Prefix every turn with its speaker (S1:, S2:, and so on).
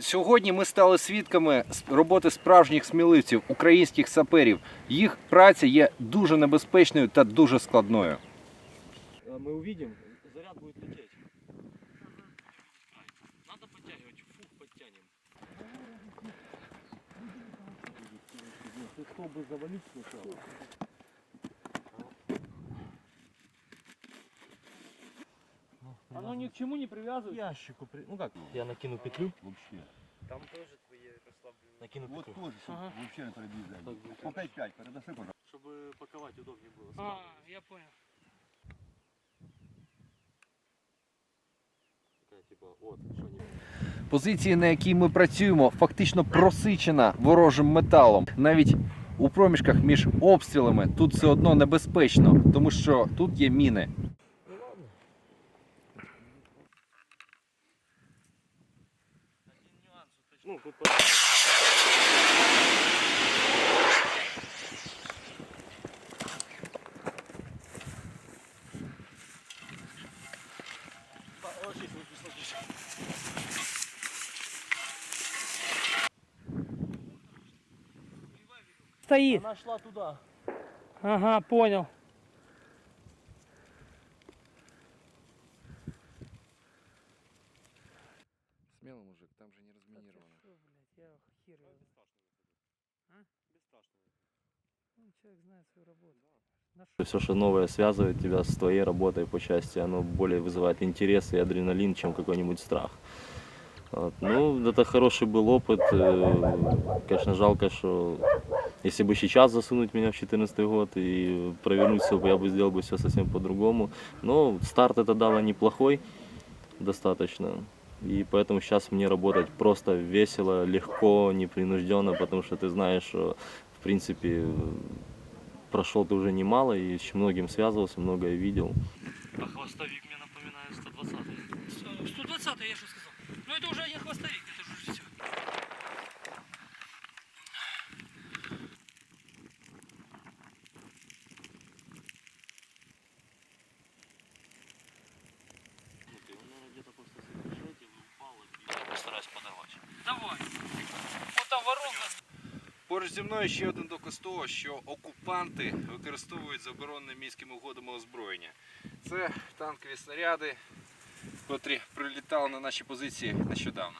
S1: Сьогодні ми стали свідками с- роботи справжніх сміливців, українських саперів. Їх праця є дуже небезпечною та дуже складною.
S2: А Мы увидим, заряд будет лететь. Надо подтягивать, фух, подтянем. Ты чтобы завалить сначала. Оно ни к чему не привязывается.
S3: ящику, при- ну как,
S2: Я накину петлю.
S3: вообще.
S4: Там тоже твои расслабленные.
S2: Накину
S3: Вот
S2: петлю.
S3: тоже, чтоб
S4: Ага.
S3: вообще на пробежали.
S2: Так будет.
S3: По 5-5, передаши, пожалуйста.
S2: Чтобы паковать удобнее было.
S4: А, я понял.
S2: Такая типа, вот, что не
S1: Позиції, на якій ми працюємо, фактично просичена ворожим металом. Навіть у проміжках між обстрілами тут все одно небезпечно, тому що тут є міни.
S2: Ну, тут
S4: Стоит.
S2: Она шла туда.
S4: Ага, понял.
S1: Там же не розмініровано.
S4: Что, блядь, я хер его знаю. А? Ну, человек знает свою работу. Нашел.
S5: Все, что новое связывает тебя с твоей работой по части, оно более вызывает интерес и адреналин, чем какой-нибудь страх. Вот. Ну, это хороший был опыт. Э, Конечно, жалко, что если бы сейчас засунуть меня в 2014 год и провернуть все, я бы сделал бы все совсем по-другому. Но старт это дало неплохой достаточно. И поэтому сейчас мне работать просто весело, легко, непринужденно, потому что ты знаешь, что в принципе прошел ты уже немало и с многим связывался, многое видел.
S2: А хвостовик мне напоминает 120
S4: 120 я что сказал? Ну это уже не хвостовик, это же
S1: Поруч зі мною ще один доказ того, що окупанти використовують заборонені міськими угодами озброєння. Це танкові снаряди, котрі прилітали на наші позиції нещодавно.